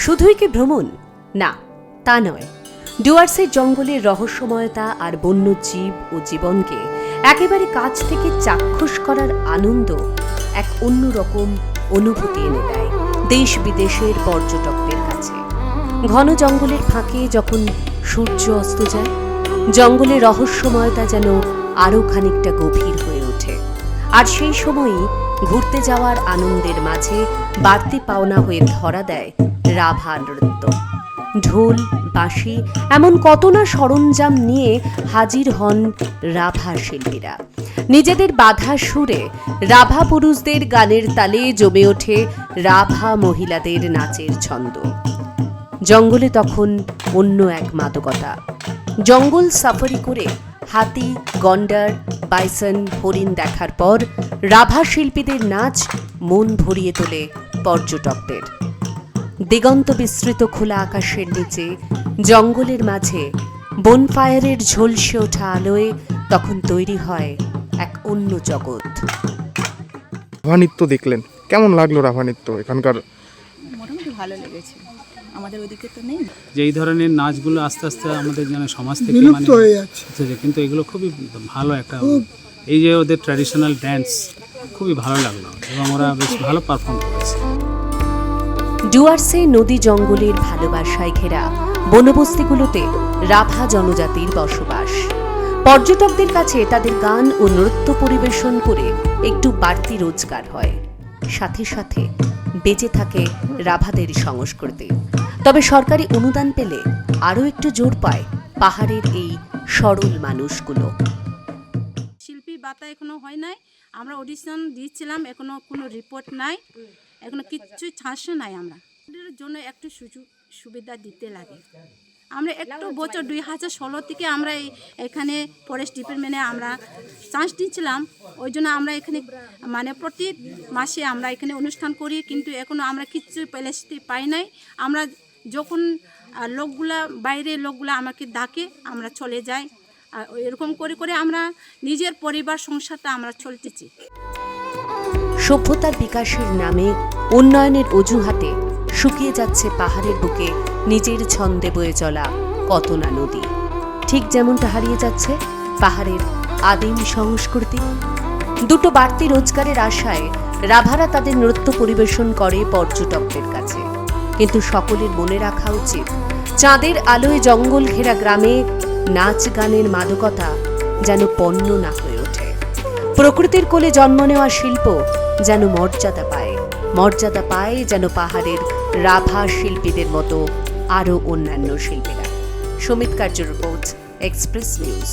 শুধুই কি ভ্রমণ? না, তা নয়। ডুয়ার্সের জঙ্গলের রহস্যময়তা আর বন্যজীব ও জীবনকে একেবারে কাছ থেকে চাক্ষুষ করার আনন্দ এক অন্যরকম অনুভূতি এনে দেয় দেশ বিদেশের পর্যটকদের কাছে। ঘন জঙ্গলের ফাঁকে যখন সূর্য অস্ত যায় জঙ্গলের রহস্যময়তা যেন আরও খানিকটা গভীর হয়ে ওঠে। আর সেই সময়ই ঘুরতে যাওয়ার আনন্দের মাঝে বাড়তি পাওনা হয়ে ধরা দেয় রাভা নৃত্য। ঢোল, বাঁশি, এমন কত না সরঞ্জাম নিয়ে হাজির হন রাভা শিল্পীরা। নিজেদের বাধা সুরে রাভা পুরুষদের গানের তালে জমে ওঠে রাভা মহিলাদের নাচের ছন্দ। জঙ্গলে তখন অন্য এক মাদকতা। জঙ্গল সাফারি করে হাতি, গন্ডার, বাইসন, হরিণ দেখার পর রাভা শিল্পীদের নাচ মন ভরিয়ে তোলে পর্যটকদের। দিগন্ত বিস্তৃত খোলা আকাশের নিচে জঙ্গলের মাঝে বনফায়ারের ঝলসে ওঠা আলোয় তখন তৈরি হয় এক অন্য জগৎ। রাভা নৃত্য দেখলেন। কেমন লাগল রাভা নৃত্য এখানকার? মোটামুটি ভালো লেগেছে। আমাদের ওদিকে তো নেই। যে এই ধরনের নাচগুলো আস্তে আস্তে আমাদের যেন সমাজ থেকে বিলুপ্ত মানে হয়ে যাচ্ছে। কিন্তু এগুলো খুবই ভালো একটা এই যে ওদের ট্র্যাডিশনাল ড্যান্স খুবই ভালো লাগল এবং ওরা বেশ ভালো পারফর্ম করেছে। ডুয়ার্সে নদী জঙ্গলের ভালোবাসায় ঘেরা বনবস্তিগুলোতে রাভা জনজাতির বসবাস। পর্যটকদের কাছে তাদের গান ও নৃত্য পরিবেশন করে একটু বাড়তি রোজগার হয়। সাথে সাথে বেঁচে থাকে রাভাদের সংস্কৃতি। তবে সরকারি অনুদান পেলে আরও একটু জোর পায় পাহাড়ের এই সরল মানুষগুলো। শিল্পী বাতা এখনও হয় নাই। আমরা অডিশন দিয়েছিলাম এখনও কোনো রিপোর্ট নাই। এখনও কিচ্ছুই চান্সও নাই আমরা। জন্য একটু সুযোগ, সুবিধা দিতে লাগে। আমরা একটু বছর দুই হাজার ষোলো থেকে আমরা এখানে ফরেস্ট ডিপার্টমেন্টে আমরা চান্স দিয়েছিলাম। ওই জন্য আমরা এখানে মানে প্রতি মাসে আমরা এখানে অনুষ্ঠান করি, কিন্তু এখনও আমরা কিচ্ছু প্যালেসিটি পাই নাই। আমরা যখন লোকগুলা বাইরে লোকগুলা আমাকে ডাকে, আমরা চলে যাই। আর এরকম করে করে আমরা নিজের পরিবার, সংসারটা আমরা চলতেছি। সভ্যতার বিকাশের নামে উন্নয়নের অজুহাতে শুকিয়ে যাচ্ছে পাহাড়ের বুকে নিজের ছন্দে বয়ে চলা কত না নদী। ঠিক যেমনটা হারিয়ে যাচ্ছে পাহাড়ের আদিম সংস্কৃতি। দুটো বাড়তি রোজগারের আশায় রাভারা তাদের নৃত্য পরিবেশন করে পর্যটকদের কাছে। কিন্তু সকলের মনে রাখা উচিত, চাঁদের আলোয় জঙ্গল ঘেরা গ্রামে নাচ গানের মাদকতা যেন পণ্য না হয়ে ওঠে। প্রকৃতির কোলে জন্ম নেওয়া শিল্প যেন মর্যাদা পায়। মর্যাদা পায় যেন পাহাড়ের রাভা শিল্পীদের মতো আরও অন্যান্য শিল্পীরা। সমিত কার্য রিপোর্ট এক্সপ্রেস নিউজ